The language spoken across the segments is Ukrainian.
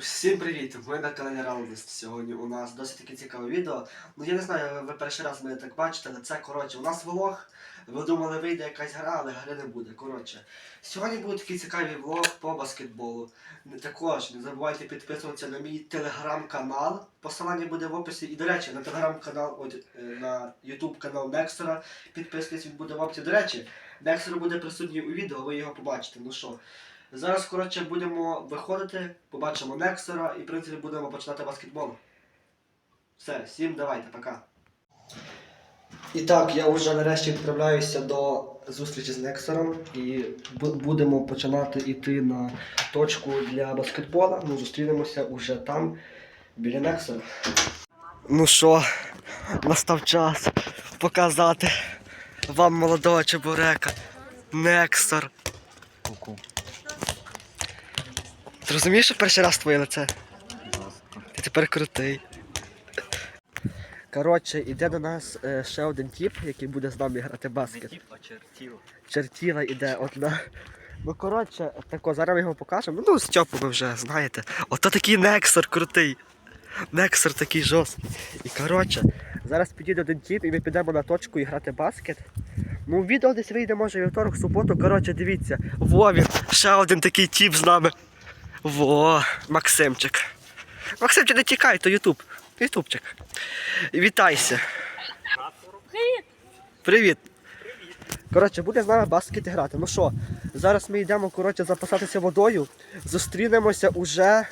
Всім привіт! Ви на каналі Раундест. Сьогодні у нас досить таки цікаве відео. Ну я не знаю, ви перший раз мене так бачите, але це коротше. У нас влог. Ви думали, вийде якась гра, але гри не буде. Коротше. Сьогодні буде такий цікавий влог по баскетболу. Також не забувайте підписуватися на мій телеграм-канал. Посилання буде в описі. І, до речі, на телеграм-канал, от, е, на ютуб канал Некстора. Підписуйтесь, він буде в описі. До речі, Некстор буде присутній у відео, ви його побачите. Ну що, Зараз, коротше, будемо виходити, побачимо Нексера і, в принципі, будемо починати баскетбол. Все, всім давайте, пока. І так, я вже нарешті відправляюся до зустрічі з Нексером і будемо починати йти на точку для баскетбола. Ми зустрінемося уже там, біля Нексера. Ну що, настав час показати вам молодого чебурека. Нексер. Ку-ку. Ти розумієш, що перший раз твоє лице? Ти тепер крутий. Коротше, іде до нас е, ще один тіп, який буде з нами грати Не баскет. тіп, а чертіло. Чертіла іде одна. Ну коротше, тако, зараз ми його покажемо. Ну, Стьопу ви вже знаєте. Ото такий Нексор крутий. Нексор такий жорсткий. І коротше, зараз підійде один тіп і ми підемо на точку і грати баскет. Ну, відео десь вийде, може, вівторок, суботу. Коротше, дивіться. Во він, ще один такий тіп з нами. Во, Максимчик. Максимчик, не тікай, то Ютуб. Ютубчик. Вітайся. Привіт! Привіт. Коротше, буде з нами баскет грати. Ну що, зараз ми йдемо коротше, запасатися водою. Зустрінемося уже.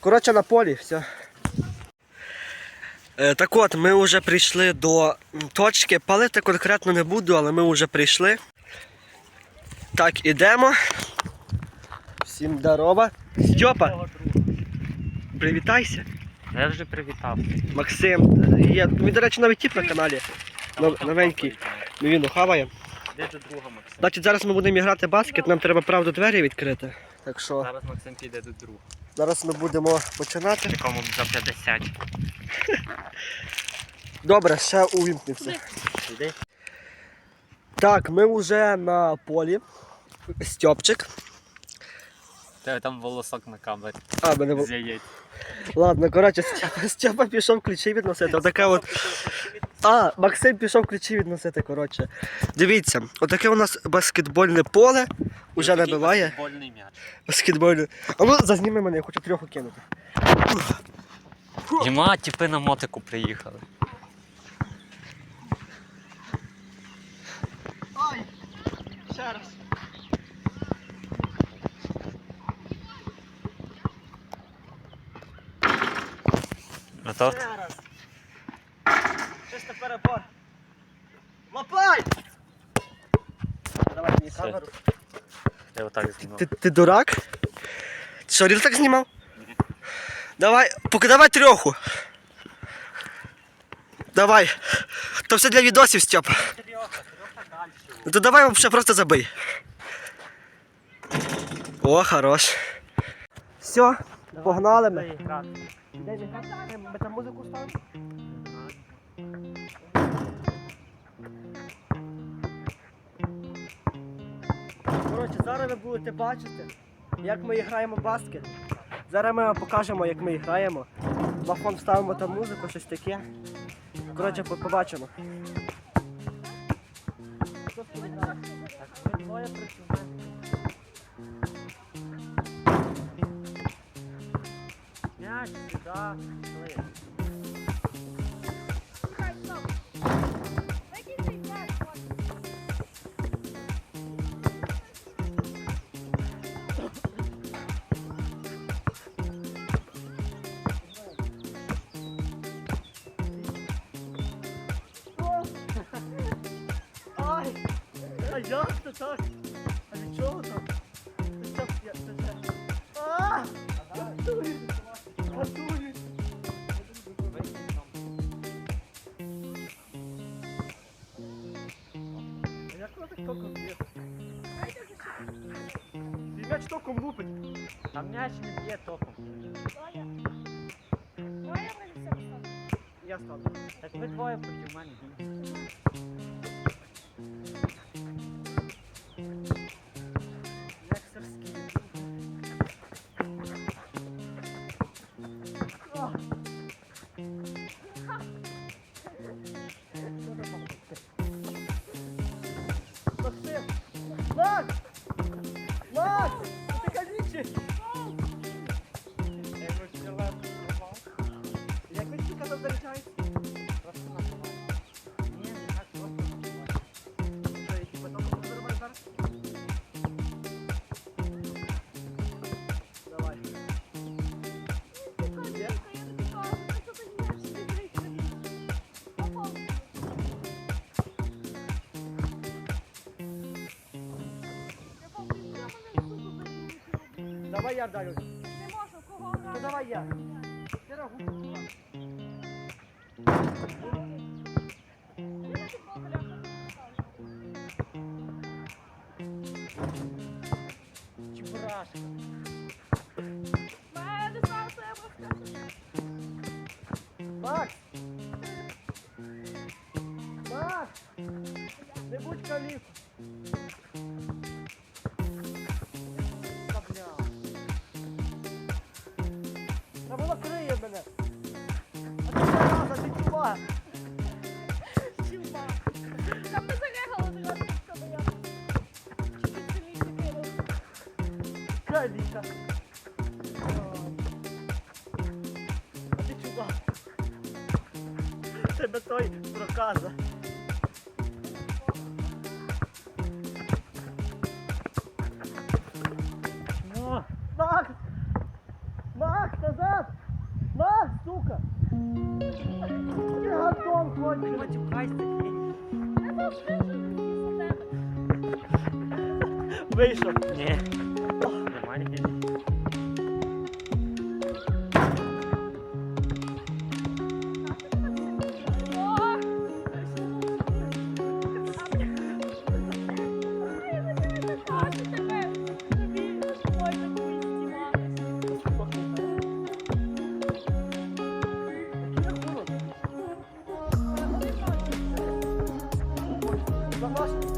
Коротше, на полі. Все. Так от, ми вже прийшли до точки. Палити конкретно не буду, але ми вже прийшли. Так, ідемо. Всім здорова. Стьопа, привітайся. Я вже привітав. Максим, є. Він, до речі, навіть тіп на каналі. Нов- новенький. Ну він хаває. Де до друга Максим? Значить, зараз ми будемо грати баскет, нам треба правду двері відкрити. Так що Зараз Максим піде до друга. зараз ми будемо починати. Якому за 50. Добре, ще увімкнемося. Іди. Так, ми вже на полі. Стьопчик. Тебе там волосок на камері. А, мене бу- Зяєть. Ладно, коротше, Стьопа пішов ключі відносити. Отаке от. А, Максим пішов ключі відносити, коротше. Дивіться, отаке у нас баскетбольне поле. Уже набиває. Футбольний м'яч. Баскетбольне. А ну зазніми мене, я хочу трьоху кинути. Діма, тіпи на мотику приїхали. Ай! Ще раз. Готов? Ще раз. Чисто перебор. Лапай! Давай мені камеру. Я отак знімав. Ти, ти дурак? Ти що, ріл так знімав? Давай, поки давай трьоху. Давай. То все для відосів, Стьопа. Ну то давай взагалі просто забий. О, хорош. Все, погнали ми. Ми там музику ставимо? Коротше, зараз ви будете бачити, як ми граємо баскет. Зараз ми вам покажемо, як ми граємо. На фон вставимо там музику, щось таке. Коротше, побачимо. Так, ви двоє працюєте. М'яч, сюди, Ай! А Давай я вдарю. Не можу, кого Ну грати. давай я. Ти рахуй. Не сказати. Макс! Макс! Не будь каліф! Гандон не кончений! матюкайся, Фінь. Я завжди живу після тебе. Вийшов! Ні. Vamos.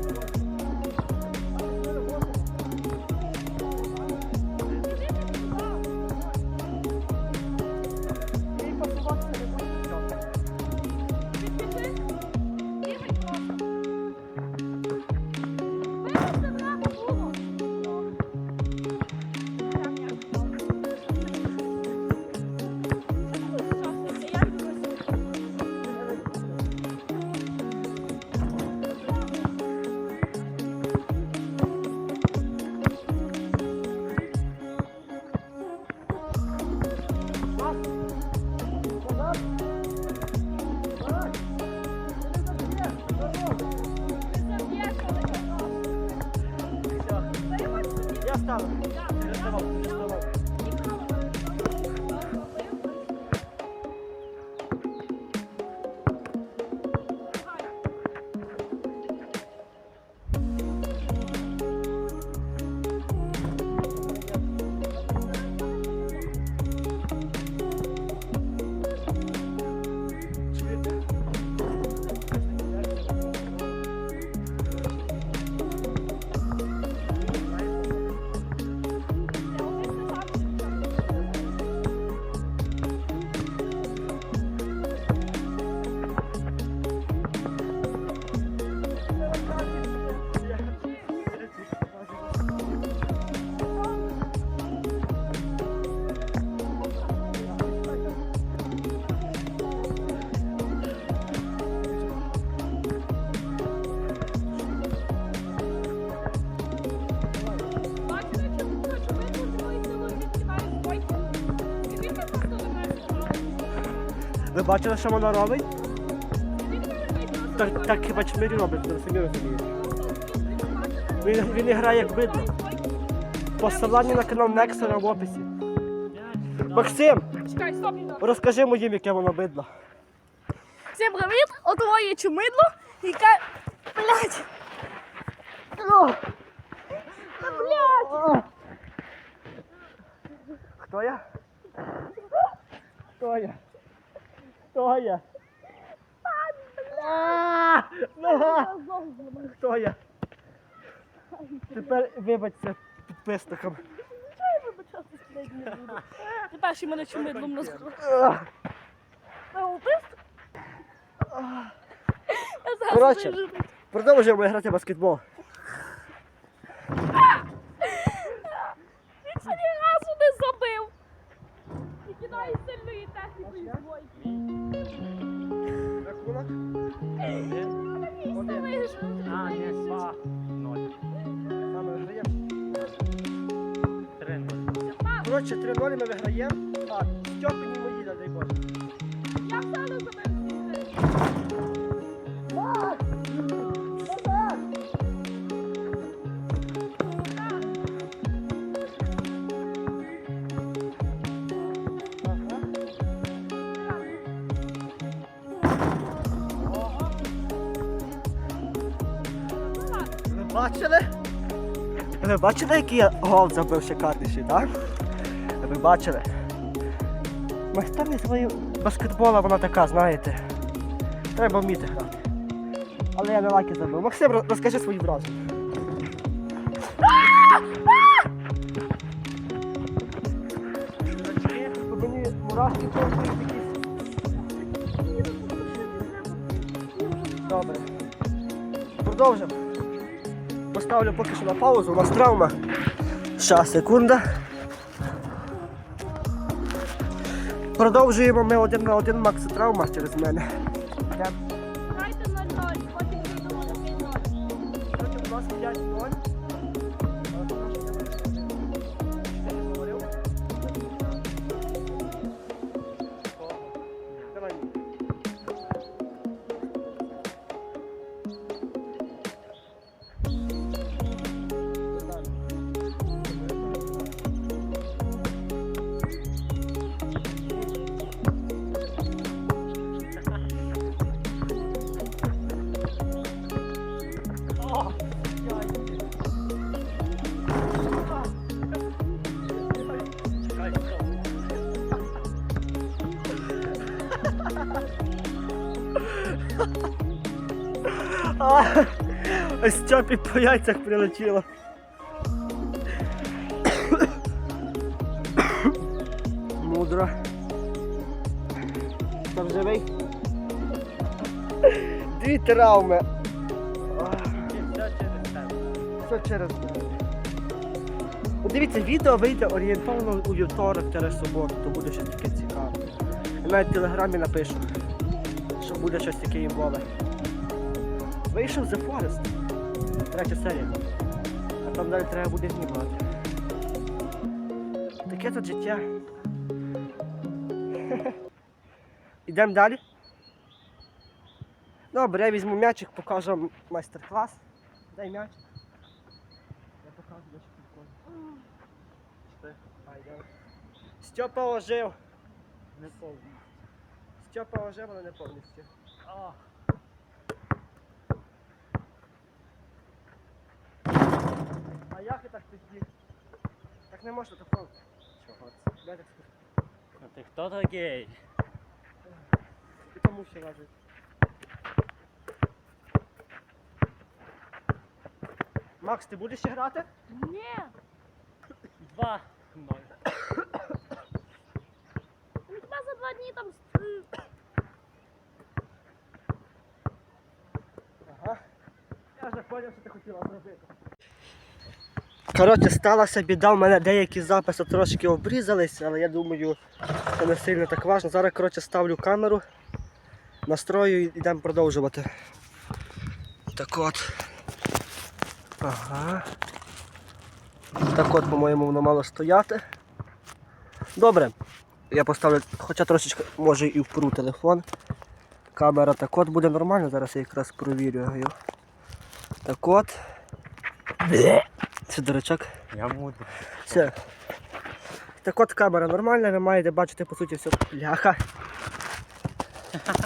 Ви бачили, що вона робить? Так, так хіба чмирі робить, ви самі розумієте. Він, він грає як бидло. Посилання на канал Нексера в описі. Максим, Чекай, стоп, Ігор. розкажи моїм, яке воно бидло. Всім привіт! От моє чумидло, яке... Блять! Та блять! Хто я? Хто я? Хто я? А, нога! Хто я? Тепер вибачся підписникам. Ти перший мене чумидлом назвав. А, Ти? Я зараз Коротше. вижу. Продовжуємо грати в баскетбол. Він ще ні разу не забив. І сильної технікою двойки. Рахунок? Місто вижив. А, ні, два. Ноль. Саме виграємо. Три ноль. Коротше, 3-0 ми виграємо. А, Стьопині мої, дай Боже. Я все не забив. Ви бачили, який я гол забив ще шикарніший, так? Ви бачили? Майстерність свої баскетбола вона така, знаєте. Треба вміти грати. Але я не лаки забив. Максим, розкажи свої враження. Добре. Продовжимо. Поставлю поки що на паузу, у нас травма. Щас, секунда. Продовжуємо ми один на один Макс травма через мене. Грайте 0-0, потім вийдемо на 5-0. Короче, у нас 5-0. А, Стьопі по яйцях прилетіло. Мудро. Там живий. Дві травми. Все через Дивіться, відео вийде орієнтовно у вівторок через суботу, то буде щось таке цікаве. Я навіть в телеграмі напишу, буде щось таке імбове. Вийшов The Forest. Третя серія. А там далі треба буде знімати. Таке тут життя. Ідемо далі. Добре, я візьму м'ячик, покажу майстер-клас. Дай м'яч. Я покажу, де що прикольно. А, йдемо. Стьопа ожив. Не повністю. Стьопа ожив, але не повністю. А як я так тоді? Так не можна тафон. чого це? Дай так скажу. Ну ти хто такий? І тому ще лежить. Макс, ти будеш ще грати? Ні, Два. Ноль. у тебе за два дні там Я вже зрозумів, що ти хотіла зробити. Коротше, сталася біда, у мене деякі записи трошки обрізались, але я думаю, це не сильно так важливо. Зараз коротше, ставлю камеру, настрою і йдемо продовжувати. Так от. Ага. Так от, по-моєму, воно мало стояти. Добре. Я поставлю, хоча трошечки може і впру телефон. Камера так от буде нормально, зараз я якраз провірю його. Так от. Це дурачок. Я мудрий. Все. Так от камера нормальна, ви маєте бачити по суті все. Бляха.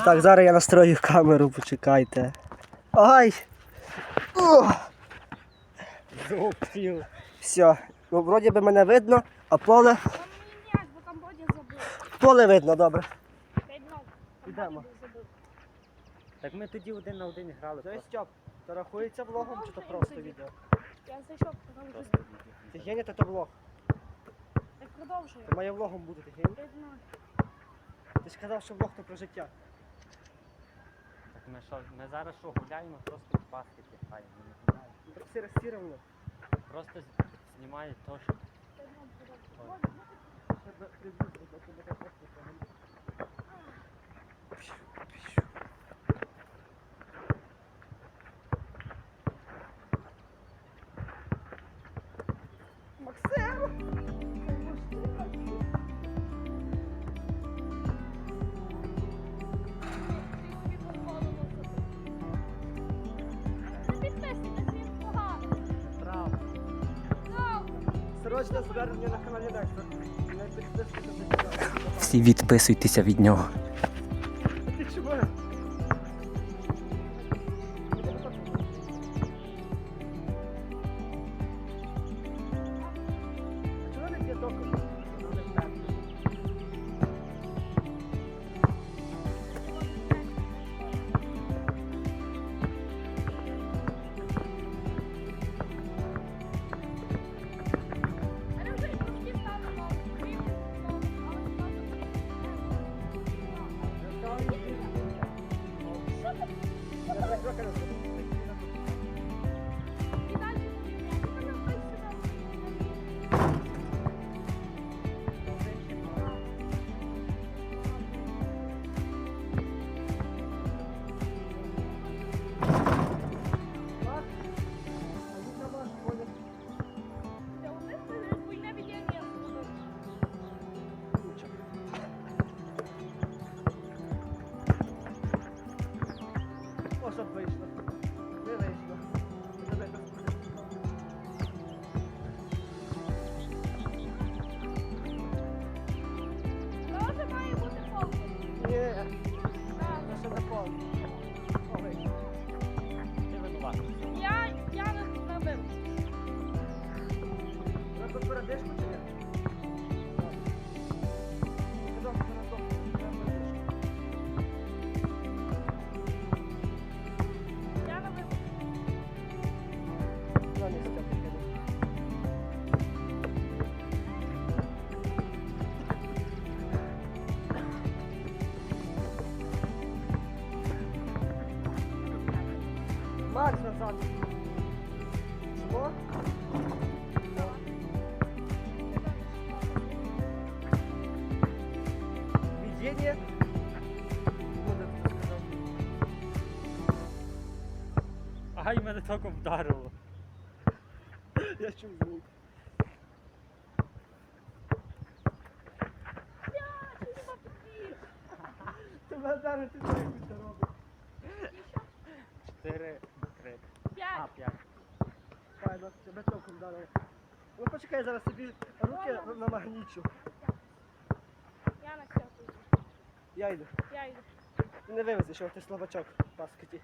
Так, зараз я настрою камеру, почекайте. Ай! Зупів. Все. Ну, вроді би мене видно, а поле. там мені м'яч, бо там Бодя забив. Поле видно, добре. 5-0. Ідемо. Так ми тоді один на один грали. Це. Стьоп, це рахується влогом чи то просто відео? Я зайшов, що Ти геня, то то влог. так продовжує. Це має влогом бути, ти геня. 5-0. Ти ж казав, що влог то про життя. Так ми що, ми зараз що гуляємо, просто в не гуляємо. Так все все рівно. Просто з- знімають то, що 5-0 продовжує. Срочне звернення на каналі Декстер. Всі відписуйтеся від нього. Я Видение? Ай, мене тільки вдарило. Я чув звук. Тебе зараз ти що робиш? Чотири три. А, П'ять. Файно, тебе током вдарило. Ну почекай, зараз собі руки на- намагнічу. Я на цьому. Я йду. Я йду. Не вивези, що ти слабачок в баскеті.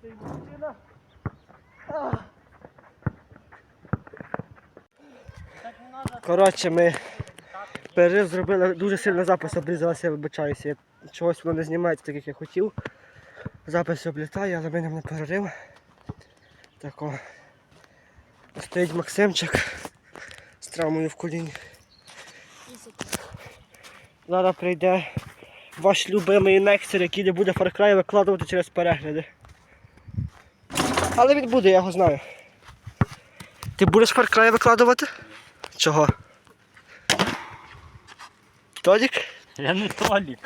Ти дівчина. А. Так не надо. Коротше, ми перерив зробили дуже сильно запис обрізалася, я вибачаюся. Я- Чогось воно не знімається так, як я хотів. Запис облітає, але ми на перерив. Тако. Стоїть Максимчик з травмою в коліні. Зараз прийде ваш любимий Нексер, який не буде Far Cry викладувати через перегляди. Але він буде, я його знаю. Ти будеш Far Cry викладувати? Чого? Тодік? Я не Толік.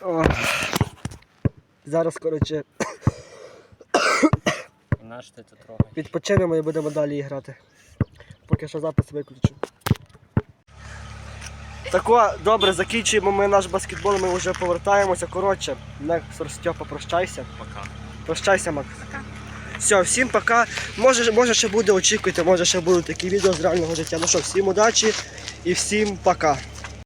О. Зараз, коротше, Наш ти це трогай. відпочинемо і будемо далі грати. Поки що запис виключу. Тако, добре, закінчуємо ми наш баскетбол, ми вже повертаємося. Коротше, Нексор Стьопа, прощайся. Пока. Прощайся, Макс. Все, всім пока. Може, може ще буде, очікуйте, може ще будуть такі відео з реального життя. Ну що, всім удачі і всім пока.